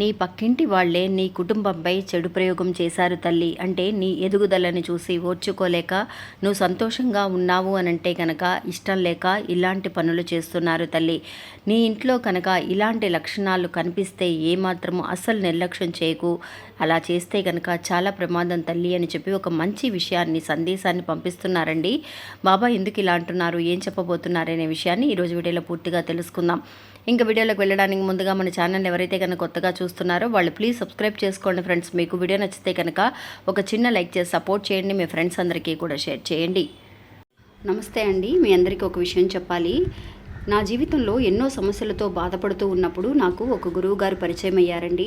నీ పక్కింటి వాళ్ళే నీ కుటుంబంపై చెడు ప్రయోగం చేశారు తల్లి అంటే నీ ఎదుగుదలని చూసి ఓర్చుకోలేక నువ్వు సంతోషంగా ఉన్నావు అని అంటే కనుక ఇష్టం లేక ఇలాంటి పనులు చేస్తున్నారు తల్లి. నీ ఇంట్లో కనుక ఇలాంటి లక్షణాలు కనిపిస్తే ఏమాత్రము అస్సలు నిర్లక్ష్యం చేయకు. అలా చేస్తే కనుక చాలా ప్రమాదం తల్లి అని చెప్పి ఒక మంచి విషయాన్ని సందేశాన్ని పంపిస్తున్నారండి. బాబా ఎందుకు ఇలా అంటున్నారు? ఏం చెప్పబోతున్నారు అనే విషయాన్ని ఈరోజు వీడియోలో పూర్తిగా తెలుసుకుందాం. ఇంకా వీడియోలోకి వెళ్ళడానికి ముందుగా మన ఛానల్ ఎవరైతే కనుక కొత్తగా చూస్తున్నారో వాళ్ళు ప్లీజ్ సబ్స్క్రైబ్ చేసుకోండి ఫ్రెండ్స్ మీకు వీడియో నచ్చితే కనుక ఒక చిన్న లైక్ చేసి సపోర్ట్ చేయండి. మీ ఫ్రెండ్స్ అందరికీ కూడా షేర్ చేయండి. నమస్తే అండి. మీ అందరికీ ఒక విషయం చెప్పాలి. నా జీవితంలో ఎన్నో సమస్యలతో బాధపడుతూ ఉన్నప్పుడు నాకు ఒక గురువు గారు పరిచయం అయ్యారండి.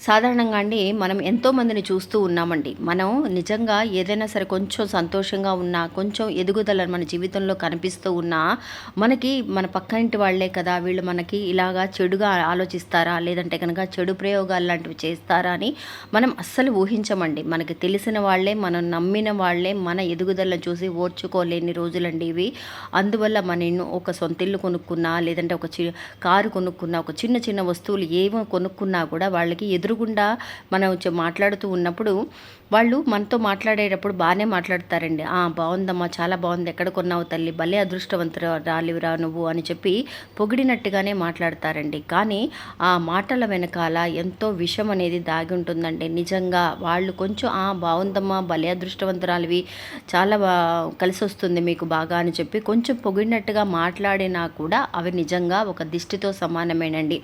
సాధారణంగా అండి మనం ఎంతోమందిని చూస్తూ ఉన్నామండి. మనం నిజంగా ఏదైనా సరే కొంచెం సంతోషంగా ఉన్నా కొంచెం ఎదుగుదల మన జీవితంలో కనిపిస్తూ ఉన్నా మనకి మన పక్కనింటి వాళ్ళే కదా వీళ్ళు మనకి ఇలాగా చెడుగా ఆలోచిస్తారా లేదంటే కనుక చెడు ప్రయోగాలు లాంటివి చేస్తారా అని మనం అస్సలు ఊహించమండి. మనకి తెలిసిన వాళ్ళే మనం నమ్మిన వాళ్ళే మన ఎదుగుదలను చూసి ఓర్చుకోలేని రోజులండి ఇవి. అందువల్ల మన ఒక సొంత ఇల్లు కొనుక్కున్నా లేదంటే ఒక చి కారు కొనుక్కున్నా ఒక చిన్న చిన్న వస్తువులు ఏమో కొనుక్కున్నా కూడా వాళ్ళకి ఎదురు ఎదురుగుండా మనం మాట్లాడుతూ ఉన్నప్పుడు వాళ్ళు మనతో మాట్లాడేటప్పుడు బాగానే మాట్లాడతారండి. "ఆ, బాగుందమ్మా చాలా బాగుంది. ఎక్కడ కొన్నావు తల్లి? భలే అదృష్టవంతురా రాలివిరా నువ్వు అని చెప్పి పొగిడినట్టుగానే మాట్లాడతారండి. కానీ ఆ మాటల వెనకాల ఎంతో విషం అనేది దాగి ఉంటుందండి. నిజంగా వాళ్ళు కొంచెం ఆ బాగుందమ్మా భలే అదృష్టవంతురాలివి చాలా బా కలిసి వస్తుంది మీకు బాగా అని చెప్పి కొంచెం పొగిడినట్టుగా మాట్లాడినా కూడా అవి నిజంగా ఒక దిష్టితో సమానమేనండి.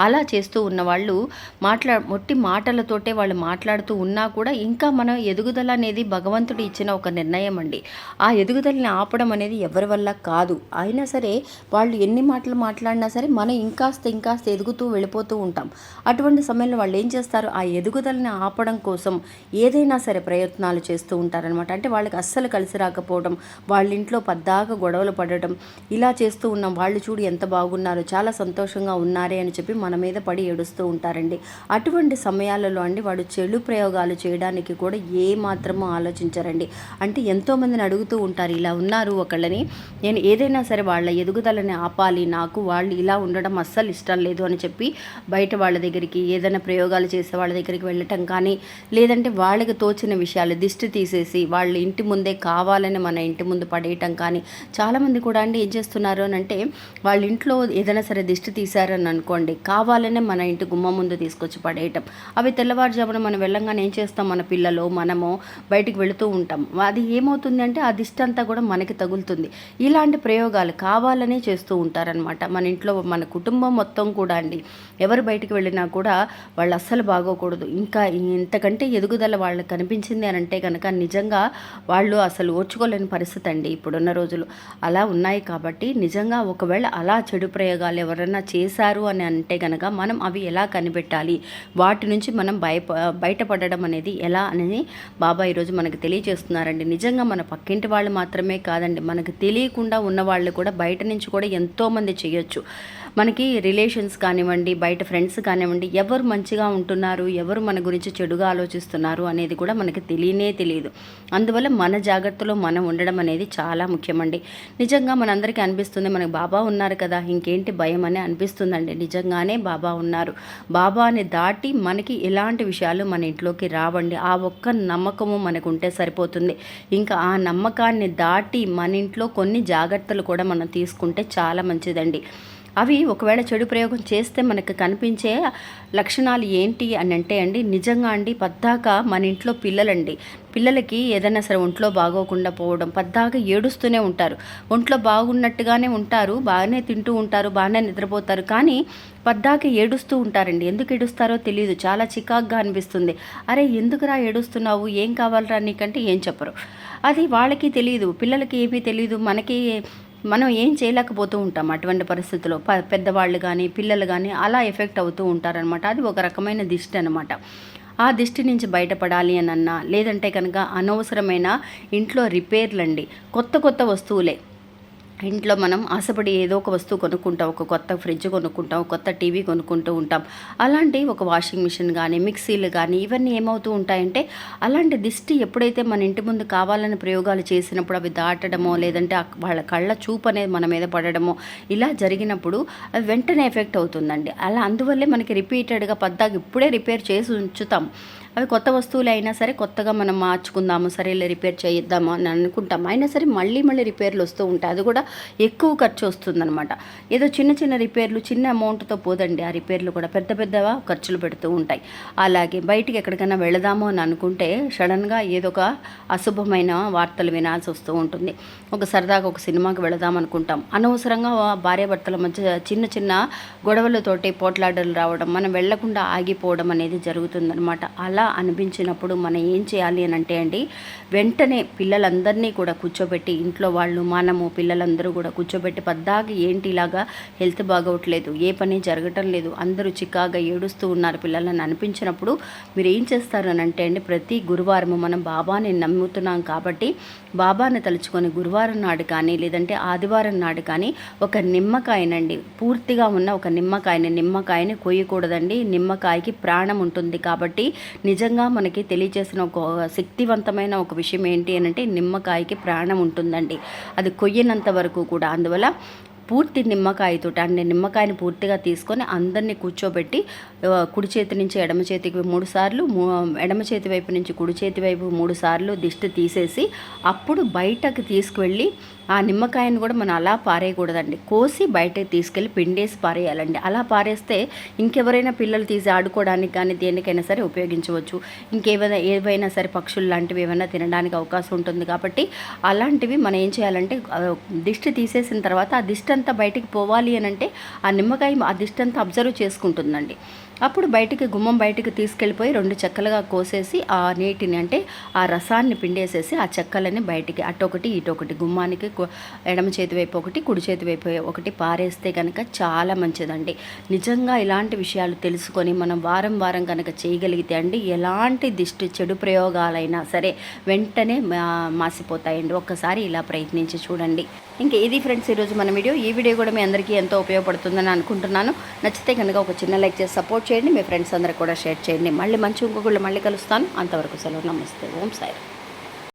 అలా చేస్తూ ఉన్న వాళ్ళు మాట్లా మొట్టి మాటలతోటే వాళ్ళు మాట్లాడుతూ ఉన్నా కూడా ఇంకా మన ఎదుగుదల అనేది భగవంతుడు ఇచ్చిన ఒక నిర్ణయం అండి. ఆ ఎదుగుదలని ఆపడం అనేది ఎవరి వల్ల కాదు. అయినా సరే వాళ్ళు ఎన్ని మాటలు మాట్లాడినా సరే మనం ఇంకాస్త ఇంకాస్త ఎదుగుతూ వెళ్ళిపోతూ ఉంటాం. అటువంటి సమయంలో వాళ్ళు ఏం చేస్తారు? ఆ ఎదుగుదలని ఆపడం కోసం ఏదైనా సరే ప్రయత్నాలు చేస్తూ ఉంటారనమాట అంటే వాళ్ళకి అస్సలు కలిసి రాకపోవడం వాళ్ళ ఇంట్లో పద్దాక గొడవలు పడటం ఇలా చేస్తూ ఉన్నాం వాళ్ళు చూడు ఎంత బాగున్నారు చాలా సంతోషంగా ఉన్నారే అని చెప్పి మన మీద పడి ఏడుస్తూ ఉంటారండి. అటు అటువంటి సమయాలలో అండి వాడు చెడు ప్రయోగాలు చేయడానికి కూడా ఏ మాత్రమూ ఆలోచించారండి. అంటే ఎంతోమందిని అడుగుతూ ఉంటారు ఇలా ఉన్నారు ఒకళ్ళని. నేను ఏదైనా సరే వాళ్ళ ఎదుగుదలని ఆపాలి. నాకు వాళ్ళు ఇలా ఉండడం అస్సలు ఇష్టం లేదు అని చెప్పి బయట వాళ్ళ దగ్గరికి ఏదైనా ప్రయోగాలు చేసే వాళ్ళ దగ్గరికి వెళ్ళటం కానీ లేదంటే వాళ్ళకి తోచిన విషయాలు దిష్టి తీసేసి వాళ్ళ ఇంటి ముందే కావాలని మన ఇంటి ముందు పడేయటం కానీ చాలామంది కూడా అండి ఏం చేస్తున్నారు అని అంటే వాళ్ళ ఇంట్లో ఏదైనా సరే దిష్టి తీశారని అనుకోండి కావాలనే మన ఇంటి గుమ్మ ముందు తీసుకొచ్చి పడేయటం. అవి తెల్లవారుజామున మనం వెళ్ళంగానే ఏం చేస్తాం? మన పిల్లలు మనము బయటికి వెళుతూ ఉంటాం. అది ఏమవుతుంది అంటే ఆ దిష్టి అంతా కూడా మనకి తగులుతుంది. ఇలాంటి ప్రయోగాలు కావాలనే చేస్తూ ఉంటారనమాట మన ఇంట్లో మన కుటుంబం మొత్తం కూడా అండి. ఎవరు బయటికి వెళ్ళినా కూడా వాళ్ళు అస్సలు బాగోకూడదు. ఇంకా ఇంతకంటే ఎదుగుదల వాళ్ళకి కనిపించింది అని అంటే కనుక నిజంగా వాళ్ళు అసలు ఓర్చుకోలేని పరిస్థితి అండి ఇప్పుడున్న రోజులు. అలా ఉన్నాయి కాబట్టి నిజంగా ఒకవేళ అలా చెడు ప్రయోగాలు ఎవరైనా చేశారు అని అంటే కనుక మనం అవి ఎలా కనిపెట్టాలి? వాటి నుంచి మనం భయ బయటపడడం అనేది ఎలా అనేది బాబా ఈరోజు మనకు తెలియజేస్తున్నారండి. నిజంగా మన పక్కింటి వాళ్ళు మాత్రమే కాదండి మనకు తెలియకుండా ఉన్న వాళ్ళు కూడా బయట నుంచి కూడా ఎంతోమంది చేయొచ్చు. మనకి రిలేషన్స్ కానివ్వండి బయట ఫ్రెండ్స్ కానివ్వండి ఎవరు మంచిగా ఉంటున్నారు ఎవరు మన గురించి చెడుగా ఆలోచిస్తున్నారు అనేది కూడా మనకి తెలియనే తెలియదు. అందువల్ల మన జాగ్రత్తలో మనం ఉండడం అనేది చాలా ముఖ్యమండి. నిజంగా మనందరికీ అనిపిస్తుంది మనకి బాబా ఉన్నారు కదా ఇంకేంటి భయం అని అనిపిస్తుందండి. నిజంగానే బాబా ఉన్నారు. బాబాని దాటి మనకి ఎలాంటి విషయాలు మన ఇంట్లోకి రావండి. ఆ ఒక్క నమ్మకము మనకు ఉంటే సరిపోతుంది. ఇంకా ఆ నమ్మకాన్ని దాటి మన ఇంట్లో కొన్ని జాగ్రత్తలు కూడా మనం తీసుకుంటే చాలా మంచిదండి. అవి ఒకవేళ చెడు ప్రయోగం చేస్తే మనకు కనిపించే లక్షణాలు ఏంటి అని అంటే అండి నిజంగా అండి పద్దాక మన ఇంట్లో పిల్లలండి. పిల్లలకి ఏదైనా సరే ఒంట్లో బాగోకుండా పోవడం పద్దాక ఏడుస్తూనే ఉంటారు. ఒంట్లో బాగున్నట్టుగానే ఉంటారు బాగానే తింటూ ఉంటారు బాగానే నిద్రపోతారు. కానీ పద్దాక ఏడుస్తూ ఉంటారండి. ఎందుకు ఏడుస్తారో తెలియదు చాలా చికాగ్గా అనిపిస్తుంది. అరే ఎందుకురా ఏడుస్తున్నావు? ఏం కావాలరా నీకంటే ఏం చెప్పరు. అది వాళ్ళకి తెలియదు పిల్లలకి ఏమీ తెలియదు మనకి మనం ఏం చేయలేకపోతూ ఉంటాం అటువంటి పరిస్థితుల్లో ప పెద్దవాళ్ళు కానీ పిల్లలు కానీ అలా ఎఫెక్ట్ అవుతూ ఉంటారనమాట. అది ఒక రకమైన దిష్టి అనమాట. ఆ దిష్టి నుంచి బయటపడాలి అని అన్నా లేదంటే కనుక అనవసరమైన ఇంట్లో రిపేర్లండి కొత్త కొత్త వస్తువులే. ఇంట్లో మనం ఆశపడి ఏదో ఒక వస్తువు కొనుక్కుంటాం ఒక కొత్త ఫ్రిడ్జ్ కొనుక్కుంటాం ఒక కొత్త టీవీ కొనుక్కుంటూ ఉంటాం. అలాంటి ఒక వాషింగ్ మిషన్ కానీ మిక్సీలు కానీ ఇవన్నీ ఏమవుతూ ఉంటాయంటే అలాంటి దిష్టి ఎప్పుడైతే మన ఇంటి ముందు కావాలని ప్రయోగాలు చేసినప్పుడు అవి దాటడమో లేదంటే వాళ్ళ కళ్ళ చూపు అనేది మన మీద పడడమో ఇలా జరిగినప్పుడు అవి వెంటనే ఎఫెక్ట్ అవుతుందండి. అలా అందువల్లే మనకి రిపీటెడ్గా పద్దాకి ఇప్పుడే రిపేర్ చేసి ఉంచుతాం. అవి కొత్త వస్తువులు అయినా సరే కొత్తగా మనం మార్చుకుందాము సరే ఇలా రిపేర్ చేయిద్దాము అని అనుకుంటాం అయినా సరే మళ్ళీ మళ్ళీ రిపేర్లు వస్తూ ఉంటాయి. అది కూడా ఎక్కువ ఖర్చు వస్తుందన్నమాట. ఏదో చిన్న చిన్న రిపేర్లు చిన్న అమౌంట్తో పోదండి ఆ రిపేర్లు కూడా పెద్ద పెద్దగా ఖర్చులు పెడుతూ ఉంటాయి. అలాగే బయటికి ఎక్కడికైనా వెళదాము అని అనుకుంటే సడన్గా ఏదో ఒక అశుభమైన వార్తలు వినాల్సి వస్తూ ఉంటుంది. ఒక సరదాగా ఒక సినిమాకి వెళదాం అనుకుంటాం. అనవసరంగా భార్యాభర్తల మధ్య చిన్న చిన్న గొడవలతోటి పోట్లాడలు రావడం మనం వెళ్ళకుండా ఆగిపోవడం అనేది జరుగుతుందన్నమాట. అలా అనిపించినప్పుడు మనం ఏం చేయాలి అని అంటే అండి వెంటనే పిల్లలందరినీ కూడా కూర్చోబెట్టి ఇంట్లో వాళ్ళు మనము పిల్లలందరూ కూడా కూర్చోబెట్టి పద్దాకి ఏంటి ఇలాగా హెల్త్ బాగోట్లేదు ఏ పని జరగటం లేదు అందరూ చికాగా ఏడుస్తూ ఉన్నారు పిల్లలని అనిపించినప్పుడు మీరు ఏం చేస్తారు అని అంటే అండి ప్రతి గురువారం మనం బాబాని నమ్ముతున్నాం కాబట్టి బాబాని తలుచుకొని గురువారం నాడు కానీ లేదంటే ఆదివారం నాడు కానీ ఒక నిమ్మకాయనండి పూర్తిగా ఉన్న ఒక నిమ్మకాయని నిమ్మకాయని కొయ్యకూడదండి నిమ్మకాయకి ప్రాణం ఉంటుంది కాబట్టి నిజంగా మనకి తెలియజేసిన ఒక శక్తివంతమైన ఒక విషయం ఏంటి అని అంటే నిమ్మకాయకి ప్రాణం ఉంటుందండి. అది కొయ్యనంత వరకు కూడా. అందువల్ల పూర్తి నిమ్మకాయతో అంటే నిమ్మకాయని పూర్తిగా తీసుకొని అందరినీ కూర్చోబెట్టి కుడి చేతి నుంచి ఎడమ చేతికి మూడు సార్లు ఎడమ చేతి వైపు నుంచి కుడి చేతి వైపు మూడు సార్లు దిష్టి తీసేసి అప్పుడు బయటకు తీసుకువెళ్ళి ఆ నిమ్మకాయను కూడా మనం అలా పారేయకూడదండి. కోసి బయటకు తీసుకెళ్ళి పిండేసి పారేయాలండి. అలా పారేస్తే ఇంకెవరైనా పిల్లలు తీసి ఆడుకోవడానికి కానీ దేనికైనా సరే ఉపయోగించవచ్చు. ఇంకేమైనా ఏవైనా సరే పక్షులు లాంటివి ఏమైనా తినడానికి అవకాశం ఉంటుంది కాబట్టి అలాంటివి మనం ఏం చేయాలంటే దిష్టి తీసేసిన తర్వాత ఆ దిష్టి అంతా బయటికి పోవాలి అని అంటే ఆ నిమ్మకాయ అదిష్టంతా అబ్జర్వ్ చేసుకుంటుందండి. అప్పుడు బయటికి గుమ్మం బయటికి తీసుకెళ్ళిపోయి రెండు చెక్కలుగా కోసేసి ఆ నీటిని అంటే ఆ రసాన్ని పిండేసేసి ఆ చెక్కలని బయటికి అటొకటి ఇటొకటి గుమ్మానికి ఎడమ చేతి వైపు ఒకటి కుడి చేతి వైపు ఒకటి పారేస్తే కనుక చాలా మంచిదండి. నిజంగా ఇలాంటి విషయాలు తెలుసుకొని మనం వారం వారం కనుక చేయగలిగితే అండి ఎలాంటి దిష్టి చెడు ప్రయోగాలైనా సరే వెంటనే మా- మాసిపోతాయండి. ఒక్కసారి ఇలా ప్రయత్నించి చూడండి. ఇంకా ఇది ఫ్రెండ్స్ ఈరోజు మన వీడియో. ఈ వీడియో కూడా మీ అందరికీ ఎంతో ఉపయోగపడుతుందని అనుకుంటున్నాను. నచ్చితే కనుక ఒక చిన్న లైక్ చేసి సపోర్ట్ చేయండి మీ ఫ్రెండ్స్ అందరికి కూడా షేర్ చేయండి. మళ్ళీ మంచి ఇంకొకళ్ళు మళ్ళీ కలుస్తాను. అంతవరకు సెలవు. నమస్తే. ఓం సాయి.